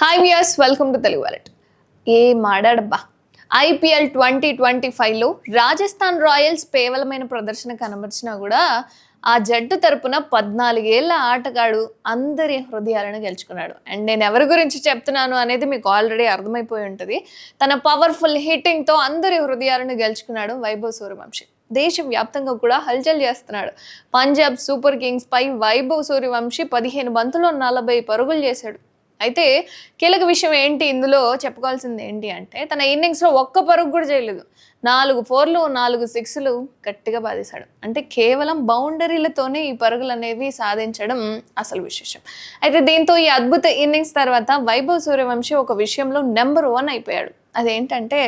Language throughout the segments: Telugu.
Hi viewers welcome to Telugu wallet ఏ మాడాడబ్బా? ఐపీఎల్ ట్వంటీ ట్వంటీ ఫైవ్లో రాజస్థాన్ రాయల్స్ పేవలమైన ప్రదర్శన కనబరిచినా కూడా ఆ జట్టు తరపున పద్నాలుగేళ్ళ ఆటగాడు అందరి హృదయాలను గెలుచుకున్నాడు. అండ్ నేను ఎవరి గురించి చెప్తున్నాను అనేది మీకు ఆల్రెడీ అర్థమైపోయి ఉంటుంది. తన పవర్ఫుల్ హిట్టింగ్తో అందరి హృదయాలను గెలుచుకున్నాడు వైభవ్ సూర్యవంశీ. దేశవ్యాప్తంగా కూడా హల్చల్ చేస్తున్నాడు. పంజాబ్ సూపర్ కింగ్స్ పై వైభవ్ సూర్యవంశీ పదిహేను బంతుల్లో నలభై పరుగులు చేశాడు. అయితే కీలక విషయం ఏంటి ఇందులో చెప్పుకోవాల్సింది ఏంటి అంటే తన ఇన్నింగ్స్లో ఒక్క పరుగు కూడా చేయలేదు. నాలుగు ఫోర్లు నాలుగు సిక్స్లు గట్టిగా బాధేశాడు అంటే కేవలం బౌండరీలతోనే ఈ పరుగులు అనేవి సాధించడం అసలు విశేషం. అయితే దీంతో ఈ అద్భుత ఇన్నింగ్స్ తర్వాత వైభవ్ సూర్యవంశీ ఒక విషయంలో నెంబర్ వన్ అయిపోయాడు. అదేంటంటే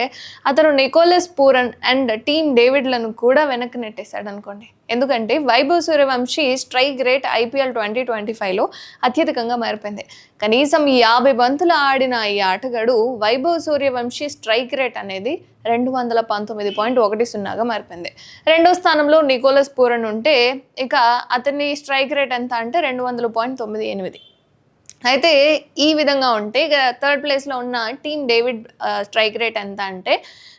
అతను నికోలస్ పూరన్ అండ్ టీమ్ డేవిడ్లను కూడా వెనక్కి నెట్టేశాడు అనుకోండి. ఎందుకంటే Vaibhav Suryavanshi strike rate IPL twenty twenty ఫైవ్లో అత్యధికంగా మారిపోయింది. కనీసం యాభై బంతులు ఆడిన ఈ ఆటగాడు వైభవ్ సూర్యవంశీ స్ట్రైక్ రేట్ అనేది రెండు వందల పంతొమ్మిది పాయింట్ ఒకటి సున్నాగా మారిపోయింది. రెండో స్థానంలో నికోలస్ పూరన్ ఉంటే ఇక అతని స్ట్రైక్ రేట్ ఎంత అంటే రెండు వందల పాయింట్ తొమ్మిది ఎనిమిది. అయితే ఈ విధంగా ఉంటే ఇక థర్డ్ ప్లేస్లో ఉన్న టీమ్ డేవిడ్ స్ట్రైక్ రేట్ ఎంత అంటే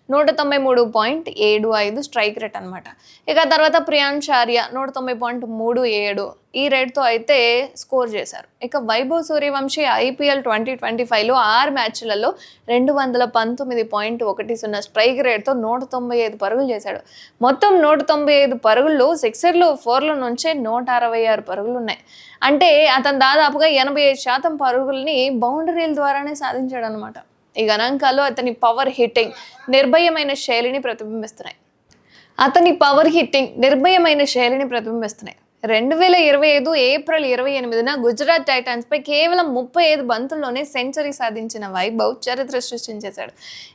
నూట తొంభై మూడు పాయింట్ ఏడు ఐదు స్ట్రైక్ రేట్ అనమాట ఇక తర్వాత ప్రియాంశ్ ఆర్య నూట తొంభై పాయింట్ మూడు ఏడు ఈ రేట్తో అయితే స్కోర్ చేశారు. ఇక Vaibhav Suryavanshi IPL twenty twenty ఫైవ్లో ఆరు మ్యాచ్లలో రెండు వందల పంతొమ్మిది పాయింట్ ఒకటి సున్నా స్ట్రైక్ రేట్తో నూట తొంభై ఐదు పరుగులు చేశాడు. మొత్తం నూట తొంభై ఐదు పరుగుల్లో సిక్సర్లు ఫోర్ల నుంచే నూట అరవై ఆరు పరుగులు ఉన్నాయి. అంటే అతను దాదాపుగా ఎనభై ఐదు శాతం పరుగుల్ని బౌండరీల ద్వారానే సాధించాడు అనమాట ఈ గణాంకాలు అతని పవర్ హిట్టింగ్ నిర్భయమైన శైలిని ప్రతిబింబిస్తున్నాయి. అతని పవర్ హిట్టింగ్ నిర్భయమైన శైలిని ప్రతిబింబిస్తున్నాయి. రెండు వేల ఇరవై ఐదు ఏప్రిల్ ఇరవై ఎనిమిదిన గుజరాత్ టైటాన్స్ పై కేవలం ముప్పై ఐదు బంతుల్లోనే సెంచరీ సాధించిన వైభవ్ చరిత్ర సృష్టించేశాడు.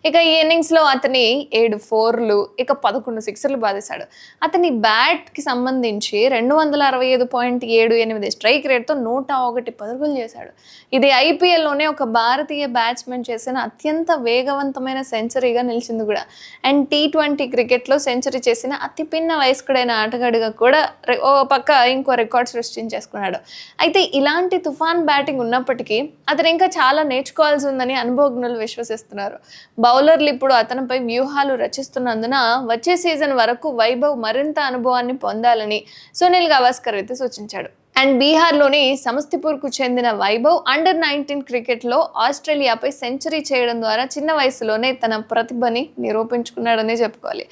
ఇక ఈ ఇన్నింగ్స్లో అతని ఏడు ఫోర్లు ఇక పదకొండు సిక్సర్లు బాధేశాడు అతని బ్యాట్కి సంబంధించి రెండు వందల అరవై ఐదు పాయింట్ ఏడు ఎనిమిది స్ట్రైక్ రేట్తో నూట ఒకటి పరుగులు చేశాడు. ఇది ఐపీఎల్లోనే లోనే ఒక భారతీయ బ్యాట్స్మెన్ చేసిన అత్యంత వేగవంతమైన సెంచరీగా నిలిచింది కూడా. అండ్ టీ ట్వంటీ క్రికెట్లో సెంచరీ చేసిన అతి పిన్న వయస్కుడైన ఆటగాడిగా కూడా ఓ పక్క ఇంకో రికార్డ్ సృష్టించేసుకున్నాడు. అయితే ఇలాంటి తుఫాన్ బ్యాటింగ్ ఉన్నప్పటికీ అతను ఇంకా చాలా నేర్చుకోవాల్సి ఉందని అనుభవజ్ఞులు విశ్వసిస్తున్నారు. బౌలర్లు ఇప్పుడు అతనిపై వ్యూహాలు రచిస్తున్నందున వచ్చే సీజన్ వరకు వైభవ్ మరింత అనుభవాన్ని పొందాలని సునీల్ గవాస్కర్ అయితే సూచించాడు. అండ్ బీహార్లోని సమస్తిపూర్కు చెందిన వైభవ్ అండర్ నైన్టీన్ క్రికెట్లో ఆస్ట్రేలియాపై సెంచరీ చేయడం ద్వారా చిన్న వయసులోనే తన ప్రతిభని నిరూపించుకున్నాడనే చెప్పుకోవాలి.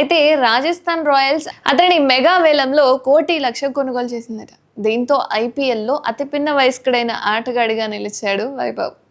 అయితే రాజస్థాన్ రాయల్స్ అతని మెగా వేలంలో కోటి లక్ష కొనుగోలు చేసిందట. దీంతో ఐపీఎల్లో అతిపిన్న వయస్కుడైన ఆటగాడిగా నిలిచాడు వైభవ్.